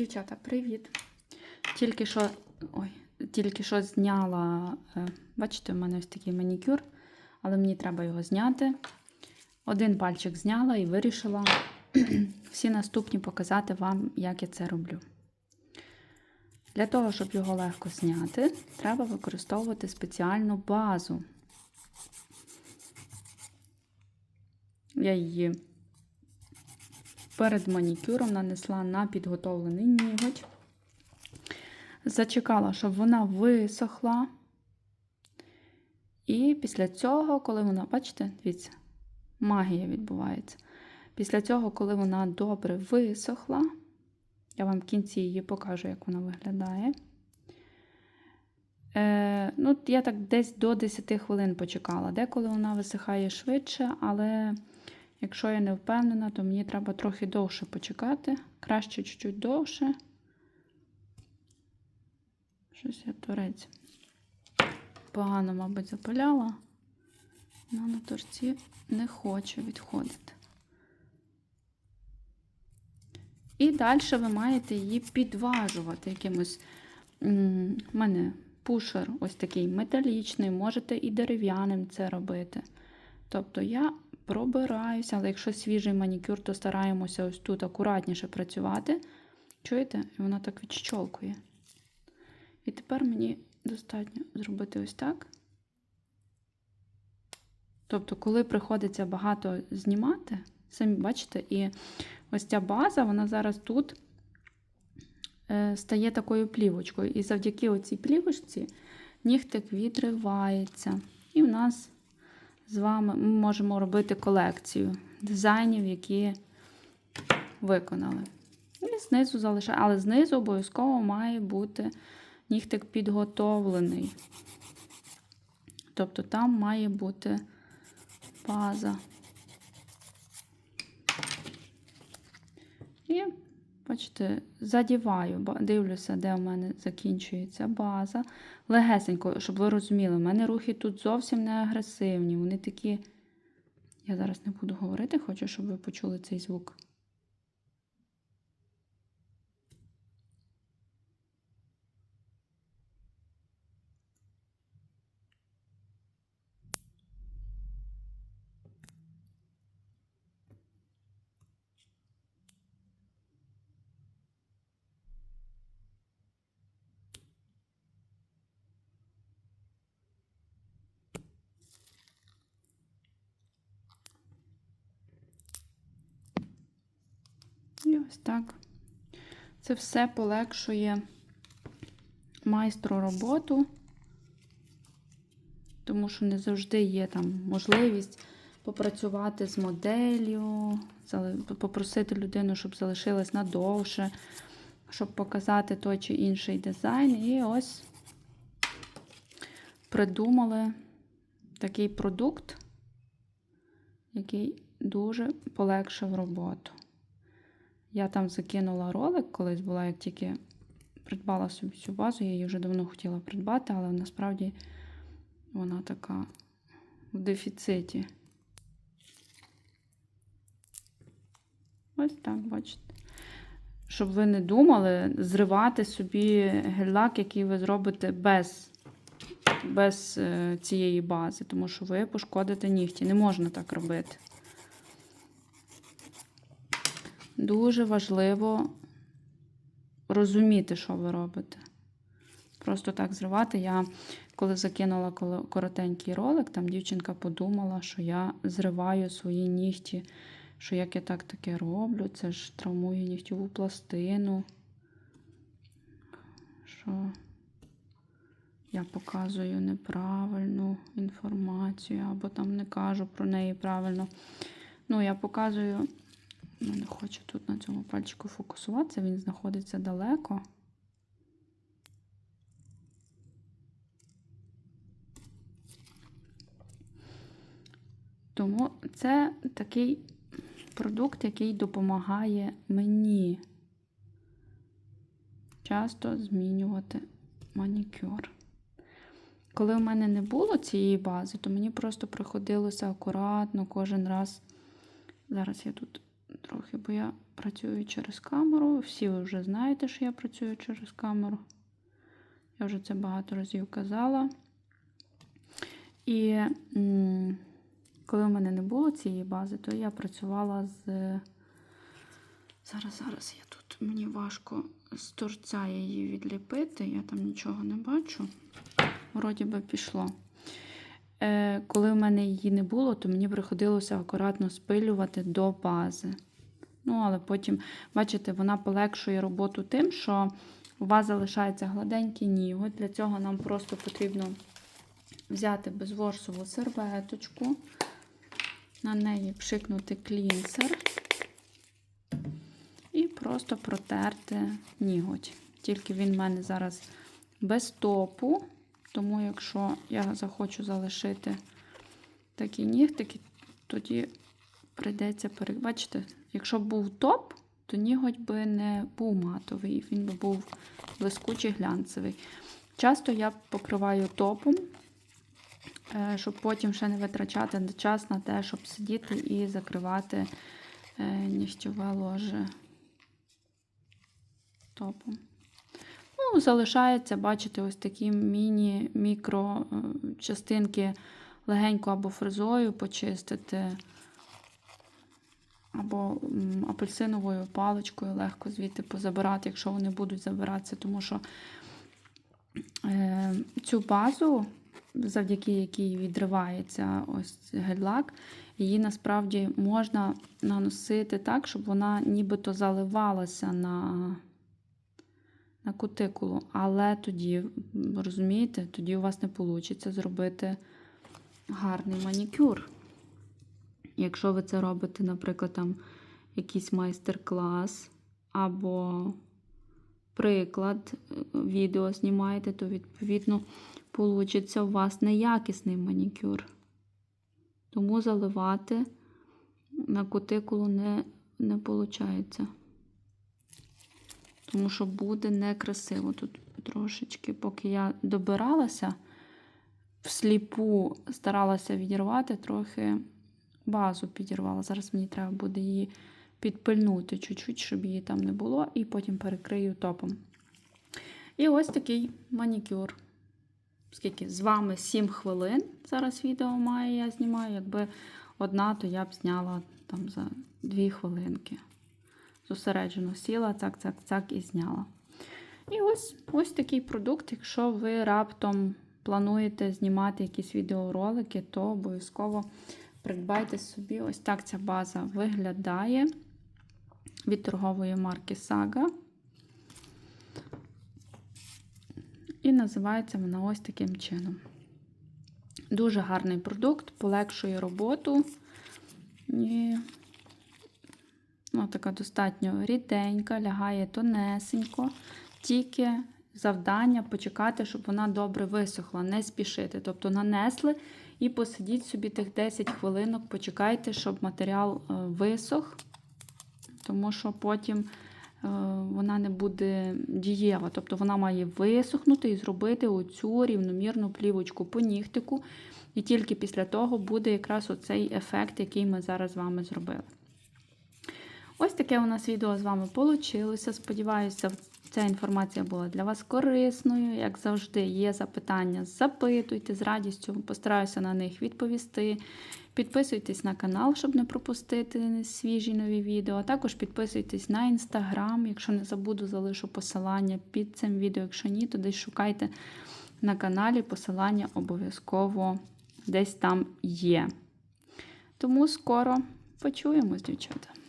Дівчата, привіт! Тільки що, ой, тільки що зняла, е, бачите, у мене ось такий манікюр, але мені треба його зняти. Один пальчик зняла і вирішила всі наступні показати вам, як я це роблю. Для того, щоб його легко зняти, треба використовувати спеціальну базу. Я її перед манікюром нанесла на підготовлений ніготь. Зачекала, щоб вона висохла. І після цього, коли вона, бачите, дивіться, магія відбувається. Після цього, коли вона добре висохла, я вам в кінці її покажу, як вона виглядає. Е, ну, Я так десь до 10 хвилин почекала. Деколи вона висихає швидше, але якщо я не впевнена, то мені треба трохи довше почекати. Краще чуть-чуть довше. Щось я торець погано, мабуть, запиляла. Вона на торці не хоче відходити. І далі ви маєте її підважувати якимось. У мене пушер ось такий металічний, можете і дерев'яним це робити. Тобто я пробираюся, але якщо свіжий манікюр, то стараємося ось тут акуратніше працювати. Чуєте? І вона так відщолкує. І тепер мені достатньо зробити ось так. Тобто, коли приходиться багато знімати, самі бачите, і ось ця база, вона зараз тут е, стає такою плівочкою. І завдяки оцій плівочці нігтик відривається. І в нас з вами ми можемо робити колекцію дизайнів, які виконали. І знизу залишаємо, але знизу обов'язково має бути нігтик підготовлений. Тобто там має бути база. І, бачите, задіваю, дивлюся, де у мене закінчується база. Легесенько, щоб ви розуміли, у мене рухи тут зовсім не агресивні. Вони такі. Я зараз не буду говорити, хочу, щоб ви почули цей звук. І ось так. Це все полегшує майстру роботу, тому що не завжди є там можливість попрацювати з моделлю, попросити людину, щоб залишилась надовше, щоб показати той чи інший дизайн. І ось придумали такий продукт, який дуже полегшив роботу. Я там закинула ролик, колись була, як тільки придбала собі цю базу, я її вже давно хотіла придбати, але насправді вона така в дефіциті. Ось так, бачите. Щоб ви не думали зривати собі гель-лак, який ви зробите без без е, цієї бази, тому що ви пошкодите нігті. Не можна так робити. Дуже важливо розуміти, що ви робите. Просто так зривати. Я, коли закинула коротенький ролик, там дівчинка подумала, що я зриваю свої нігті, що як я так таке роблю, це ж травмує нігтєву пластину. Що я показую неправильну інформацію, або там не кажу про неї правильно. Ну, я показую. Я не хочу тут на цьому пальчику фокусуватися, він знаходиться далеко. Тому це такий продукт, який допомагає мені часто змінювати манікюр. Коли в мене не було цієї бази, то мені просто приходилося акуратно кожен раз. Зараз я тут трохи, бо я працюю через камеру. Всі ви вже знаєте, що я працюю через камеру. Я вже це багато разів казала. І коли в мене не було цієї бази, то я працювала з. Зараз, зараз я тут. Мені важко з торця її відліпити, я там нічого не бачу. Вроді би пішло. Е, коли в мене її не було, то мені приходилося акуратно спилювати до бази. Ну, але потім, бачите, вона полегшує роботу тим, що у вас залишається гладенький ніготь. Для цього нам просто потрібно взяти безворсову серветочку, на неї пшикнути клінсер і просто протерти ніготь. Тільки він в мене зараз без топу, тому якщо я захочу залишити такі нігтики, тоді прийдеться пере... Бачите, якщо б був топ, то ніготь би не був матовий, він би був блискучий глянцевий. Часто я покриваю топом, е, щоб потім ще не витрачати час на те, щоб сидіти і закривати е, нігтєве ложе топом. Залишається, бачите, ось такі міні-мікро е, частинки легенько або фрезою почистити, або апельсиновою паличкою легко звідти позабирати, якщо вони будуть забиратися, тому що е, цю базу, завдяки якій відривається ось гель-лак, її насправді можна наносити так, щоб вона нібито заливалася на кутикулу, але тоді, розумієте, тоді у вас не вийде зробити гарний манікюр. Якщо ви це робите, наприклад, там якийсь майстер-клас або приклад е, відео знімаєте, то, відповідно, вийде у вас неякісний манікюр. Тому заливати на кутикулу не, не виходить тому що буде некрасиво. Тут трошечки, поки я добиралася, всліпу старалася відірвати, трохи базу підірвала. Зараз мені треба буде її підпильнути чуть-чуть, щоб її там не було, і потім перекрию топом. І ось такий манікюр. Скільки? З вами 7 хвилин. Зараз відео має, я знімаю. Якби одна, то я б зняла там за 2 хвилинки зосереджено сіла, цак, цак, цак і зняла. І ось ось такий продукт. Якщо ви раптом плануєте знімати якісь відеоролики, то обов'язково придбайте собі. Ось так ця база виглядає від торгової марки Saga. І називається вона ось таким чином. Дуже гарний продукт, полегшує роботу. І Ну, така достатньо ріденька, лягає тонесенько, тільки завдання почекати, щоб вона добре висохла, не спішити. Тобто нанесли і посидіть собі тих 10 хвилинок, почекайте, щоб матеріал е, висох, тому що потім е, вона не буде дієва. Тобто вона має висохнути і зробити оцю рівномірну плівочку по нігтику. І тільки після того буде якраз оцей ефект, який ми зараз з вами зробили. Ось таке у нас відео з вами вийшло. Сподіваюся, ця інформація була для вас корисною. Як завжди, є запитання, запитуйте, з радістю постараюся на них відповісти. Підписуйтесь на канал, щоб не пропустити свіжі нові відео. Також підписуйтесь на інстаграм. Якщо не забуду, залишу посилання під цим відео. Якщо ні, то десь шукайте на каналі. Посилання обов'язково десь там є. Тому скоро почуємось, дівчата.